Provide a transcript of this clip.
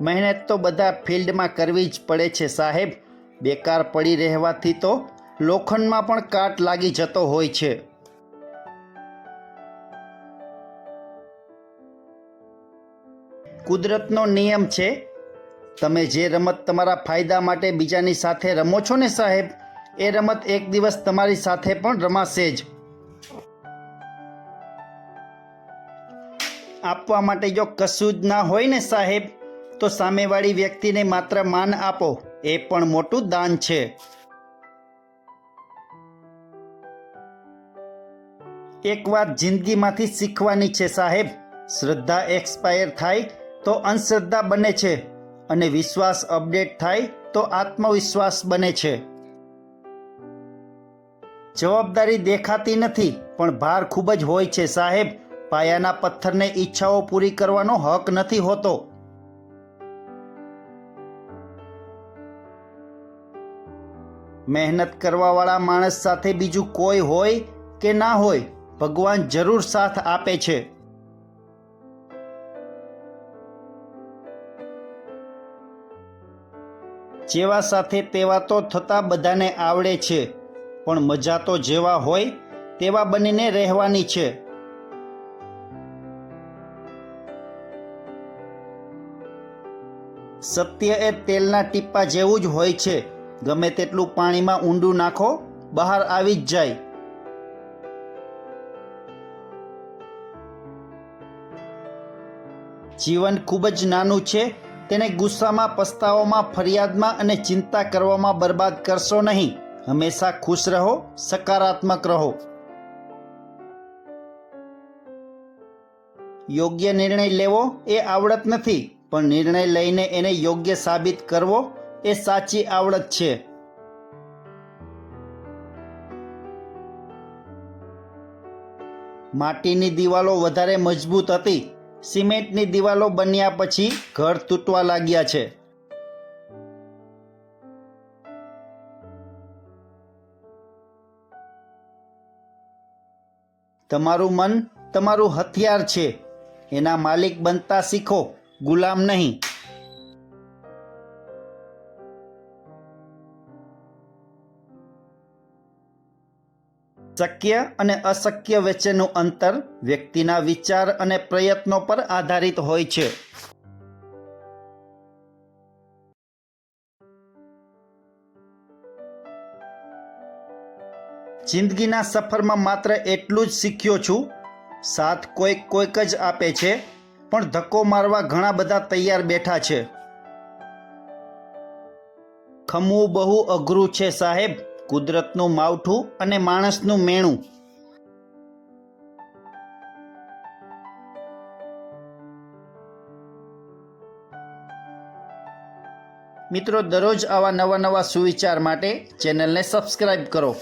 મહેનત તો બધા ફિલ્ડમાં કરવી જ પડે છે સાહેબ. બેકાર પડી રહેવાથી તો લોખંડમાં પણ કાટ લાગી જતો હોય છે. કુદરતનો નિયમ છે. તમે જે રમત તમારા ફાયદા માટે બીજાની સાથે રમો છો ને સાહેબ, એ રમત એક દિવસ તમારી સાથે પણ રમાશે જ. આપવા માટે જો કશું જ ના હોય ને સાહેબ તો સામેવાળી વ્યક્તિને માત્ર માન આપો, એ પણ મોટું દાન છે. એક વાત જિંદગીમાંથી શીખવાની છે સાહેબ, શ્રદ્ધા એક્સપાયર થાય તો અંધશ્રદ્ધા બને છે અને વિશ્વાસ અપડેટ થાય તો આત્મવિશ્વાસ બને છે. જવાબદારી દેખાતી નથી, પણ ભાર ખૂબ જ હોય છે સાહેબ. પાયાના પથ્થરને ઈચ્છાઓ પૂરી કરવાનો હક નથી હોતો. મહેનત કરવાવાળા માણસ સાથે બીજું કોઈ હોય કે ના હોય, ભગવાન જરૂર સાથ આપે છે. જેવા સાથે તેવા તો થતા બધાને આવડે છે, પણ મજા તો જેવા હોય તેવા બનીને રહેવાની છે. સત્ય એ તેલના ટીપ્પા જેવું જ હોય છે. ગમે તેટલું પાણીમાં ઊંડું નાખો, બહાર આવી જ જાય. જીવન ખૂબ જ નાનું છે, તેને ગુસ્સામાં, પસ્તાવામાં, ફરિયાદમાં અને ચિંતા કરવામાં બરબાદ કરશો નહીં. હંમેશા ખુશ રહો, સકારાત્મક રહો. યોગ્ય નિર્ણય લેવો એ આવડત નથી, પણ નિર્ણય લઈને એને યોગ્ય સાબિત કરવો એ સાચી આવડત છે. માટીની દિવાલો વધારે મજબૂત હતી. સિમેન્ટની દિવાલો બન્યા પછી ઘર તૂટવા લાગ્યા છે. તમારું મન તમારું હથિયાર છે. એના માલિક બનતા શીખો, ગુલામ નહીં. શક્ય અને અશક્ય વચ્ચેનું અંતર વ્યક્તિના વિચાર અને પ્રયત્નો પર આધારિત હોય છે. જિંદગીના સફરમાં માત્ર એટલું જ શીખ્યો છું, સાથ કોઈક કોઈક જ આપે છે, પણ ધક્કો મારવા ઘણા બધા તૈયાર બેઠા છે. ખમવું બહુ અઘરું છે સાહેબ. કુદરતનું માવઠું અને માણસનું મેણું. મિત્રો, દરરોજ આવા નવા નવા સુવિચાર માટે ચેનલને સબસ્ક્રાઇબ કરો.